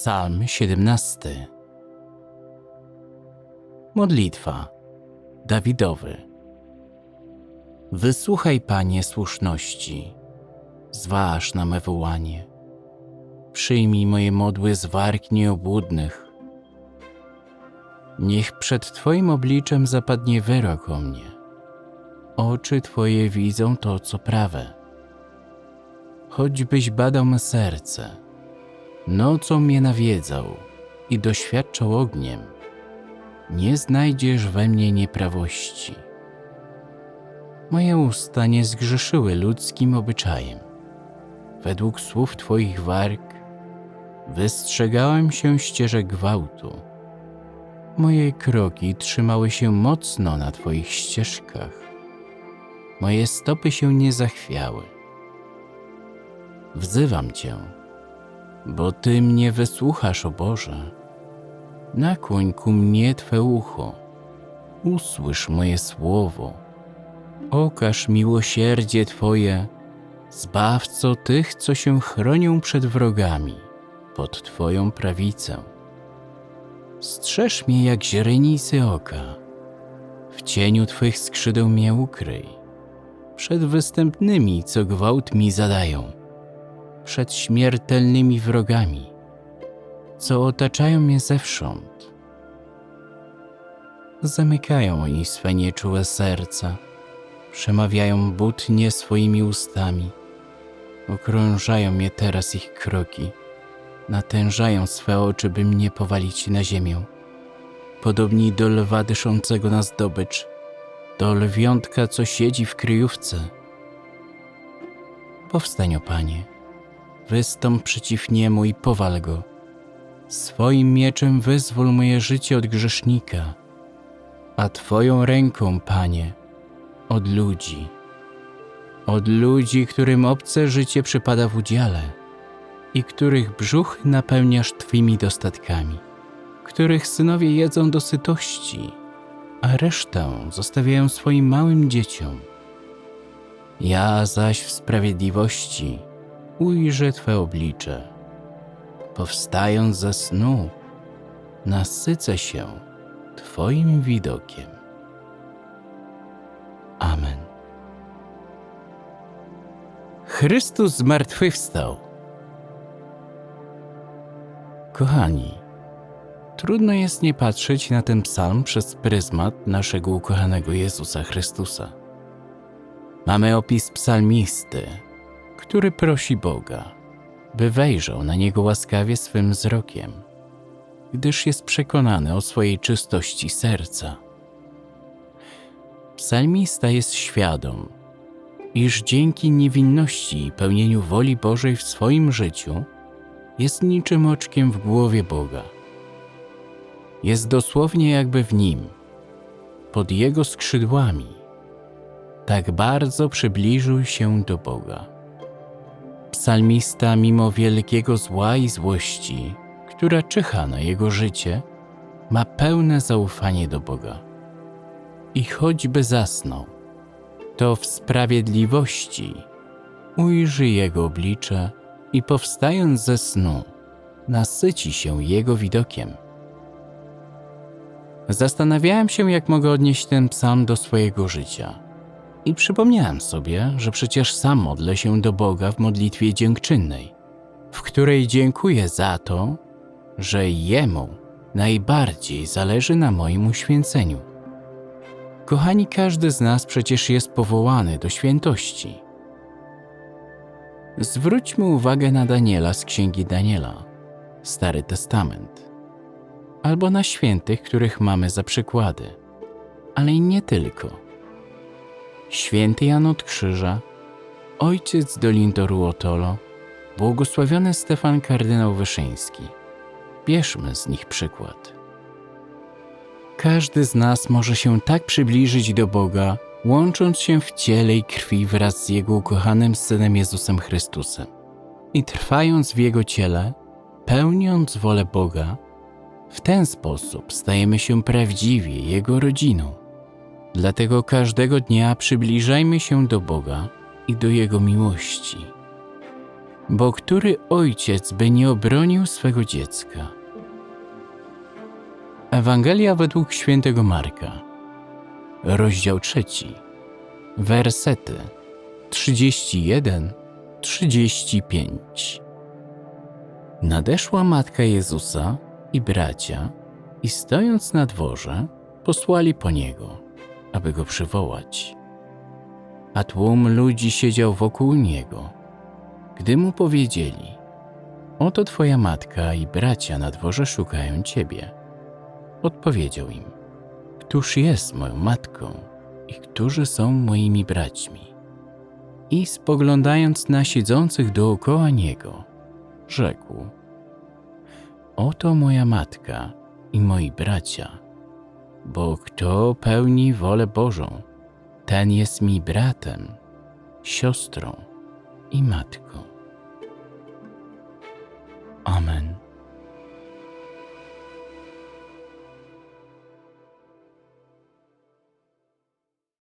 Psalm 17. Modlitwa Dawidowy. Wysłuchaj, Panie, słuszności, zważ na me wołanie. Przyjmij moje modły z warg nieobłudnych. Niech przed Twoim obliczem zapadnie wyrok o mnie. Oczy Twoje widzą to, co prawe. Choćbyś badał me serce, nocą mnie nawiedzał i doświadczał ogniem, nie znajdziesz we mnie nieprawości. Moje usta nie zgrzeszyły ludzkim obyczajem. Według słów Twoich warg wystrzegałem się ścieżek gwałtu. Moje kroki trzymały się mocno na Twoich ścieżkach. Moje stopy się nie zachwiały. Wzywam Cię, bo Ty mnie wysłuchasz, o Boże. Nakłoń ku mnie Twe ucho, usłysz moje słowo. Okaż miłosierdzie Twoje, Zbawco tych, co się chronią przed wrogami, pod Twoją prawicę. Strzeż mnie jak źrenicy oka, w cieniu Twych skrzydeł mnie ukryj, przed występnymi, co gwałt mi zadają, przed śmiertelnymi wrogami, co otaczają mnie zewsząd. Zamykają oni swe nieczułe serca, przemawiają butnie swoimi ustami, okrążają mnie teraz ich kroki, natężają swe oczy, by mnie powalić na ziemię. Podobni do lwa dyszącego na zdobycz, do lwiątka, co siedzi w kryjówce. Powstań, o Panie, wystąp przeciw niemu i powal go. Swoim mieczem wyzwól moje życie od grzesznika, a Twoją ręką, Panie, od ludzi. Od ludzi, którym obce życie przypada w udziale i których brzuch napełniasz Twymi dostatkami, których synowie jedzą do sytości, a resztę zostawiają swoim małym dzieciom. Ja zaś w sprawiedliwości ujrzę Twe oblicze. Powstając ze snu, nasycę się Twoim widokiem. Amen. Chrystus zmartwychwstał. Kochani, trudno jest nie patrzeć na ten psalm przez pryzmat naszego ukochanego Jezusa Chrystusa. Mamy opis psalmisty, który prosi Boga, by wejrzał na niego łaskawie swym wzrokiem, gdyż jest przekonany o swojej czystości serca. Psalmista jest świadom, iż dzięki niewinności i pełnieniu woli Bożej w swoim życiu jest niczym oczkiem w głowie Boga. Jest dosłownie jakby w nim, pod jego skrzydłami. Tak bardzo przybliżył się do Boga. Psalmista, mimo wielkiego zła i złości, która czyha na jego życie, ma pełne zaufanie do Boga i choćby zasnął, to w sprawiedliwości ujrzy Jego oblicze i powstając ze snu, nasyci się Jego widokiem. Zastanawiałem się, jak mogę odnieść ten psalm do swojego życia. I przypomniałem sobie, że przecież sam modlę się do Boga w modlitwie dziękczynnej, w której dziękuję za to, że Jemu najbardziej zależy na moim uświęceniu. Kochani, każdy z nas przecież jest powołany do świętości. Zwróćmy uwagę na Daniela z księgi Daniela, Stary Testament, albo na świętych, których mamy za przykłady, ale i nie tylko. Święty Jan od Krzyża, ojciec Dolin do Ruotolo, błogosławiony Stefan kardynał Wyszyński. Bierzmy z nich przykład. Każdy z nas może się tak przybliżyć do Boga, łącząc się w ciele i krwi wraz z Jego ukochanym Synem Jezusem Chrystusem. I trwając w Jego ciele, pełniąc wolę Boga, w ten sposób stajemy się prawdziwie Jego rodziną. Dlatego każdego dnia przybliżajmy się do Boga i do Jego miłości. Bo który ojciec by nie obronił swego dziecka? Ewangelia według świętego Marka, rozdział trzeci, wersety 31-35. Nadeszła matka Jezusa i bracia, i stojąc na dworze, posłali po niego, aby go przywołać. A tłum ludzi siedział wokół niego. Gdy mu powiedzieli: Oto twoja matka i bracia na dworze szukają ciebie, odpowiedział im: Któż jest moją matką i którzy są moimi braćmi? I spoglądając na siedzących dookoła niego, rzekł: Oto moja matka i moi bracia, bo kto pełni wolę Bożą, ten jest mi bratem, siostrą i matką.